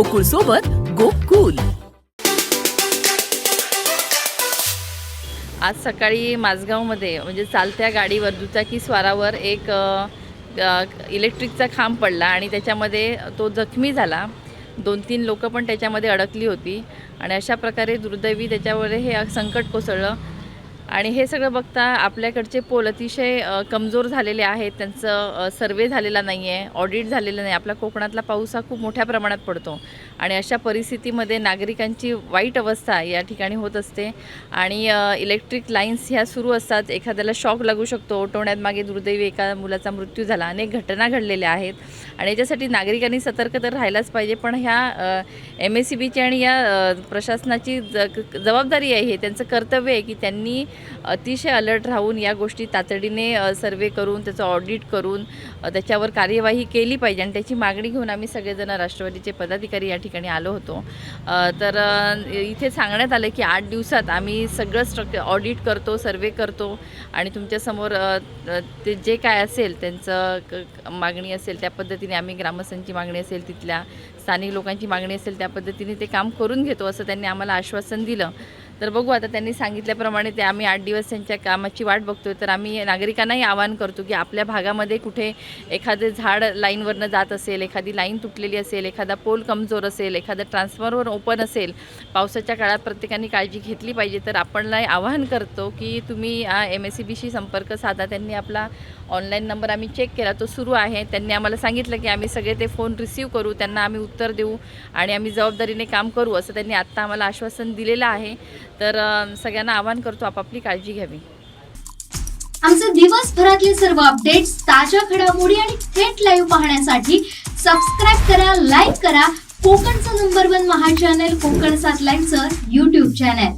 गोकुळ सोबत गोकुल. आज सकाळी माझगावमध्ये म्हणजे चालत्या गाडीवर दुचाकी स्वारावर एक इलेक्ट्रिकचा खांब पडला आणि त्याच्यामध्ये तो जखमी झाला. दोन तीन लोकं पण त्याच्यामध्ये अडकली होती आणि अशा प्रकारे दुर्दैवी त्याच्यावर हे संकट कोसळलं. आणि हे सगळं बघता आपल्याकडचे पोल अतिशय कमजोर झालेले आहेत. त्यांचं सर्वे झालेला नाही आहे ऑडिट झालेलं नाही. आपला कोकणातला पाऊस हा खूप मोठ्या प्रमाणात पडतो. आणि अशा परिस्थितीमध्ये नागरिकांची वाईट अवस्था या ठिकाणी होत असते. आणि इलेक्ट्रिक लाईन्स ह्या सुरू असतात. एखाद्याला शॉक लागू शकतो. ओटवण्यात मागे दुर्दैवी एका मुलाचा मृत्यू झाला. अनेक घटना घडलेल्या आहेत. आणि याच्यासाठी नागरिकांनी सतर्क तर राहायलाच पाहिजे पण ह्या एम एस सी बीची आणि या प्रशासनाची ज जबाबदारी आहे हे त्यांचं कर्तव्य आहे की त्यांनी अतिशय अलर्ट राहून या गोष्टी तातडीने सर्वे करून त्याचं ऑडिट करून त्याच्यावर कार्यवाही केली पाहिजे. आणि त्याची मागणी घेऊन आम्ही सगळेजण राष्ट्रवादीचे पदाधिकारी या ठिकाणी आलो होतो. तर इथे सांगण्यात आलं की आठ दिवसात आम्ही सगळं स्ट्रक्चर ऑडिट करतो सर्वे करतो आणि तुमच्यासमोर ते जे काय असेल त्यांचं क- मागणी असेल त्या पद्धतीने आम्ही ग्रामस्थांची मागणी असेल तिथल्या स्थानिक लोकांची मागणी असेल त्या पद्धतीने ते काम करून घेतो असं त्यांनी आम्हाला आश्वासन दिलं. तर बघू आता त्यांनी सांगितल्याप्रमाणे ते आम्ही आठ दिवस त्यांच्या कामाची वाट बघतोय. तर आम्ही नागरिकांनाही आवाहन करतो की आपल्या भागामध्ये कुठे एखादे झाड लाईनवरनं जात असेल एखादी लाईन तुटलेली असेल एखादा पोल कमजोर असेल एखादं ट्रान्सफॉर्मर ओपन असेल पावसाच्या काळात प्रत्येकाने काळजी घेतली पाहिजे. तर आपणलाही आवाहन करतो की तुम्ही एम एस सी बीशी संपर्क साधा. त्यांनी आपला ऑनलाईन नंबर आम्ही चेक केला. तो सुरू आहे. त्यांनी आम्हाला सांगितलं की आम्ही सगळे ते फोन रिसीव्ह करू. त्यांना आम्ही उत्तर देऊ आणि आम्ही जबाबदारीने काम करू असं त्यांनी आत्ता आम्हाला आश्वासन दिलेलं आहे. तर सगळ्यांना आवाहन करतो आपापली काळजी घ्यावी. आमचे दिवसभरातले सर्व अपडेट्स ताज्या घडामोडी आणि थेट लाईव्ह पाहण्यासाठी सबस्क्राईब करा लाईक करा. कोकणचं नंबर वन महा चॅनल कोकण सात लाईव्हचं युट्यूब चॅनल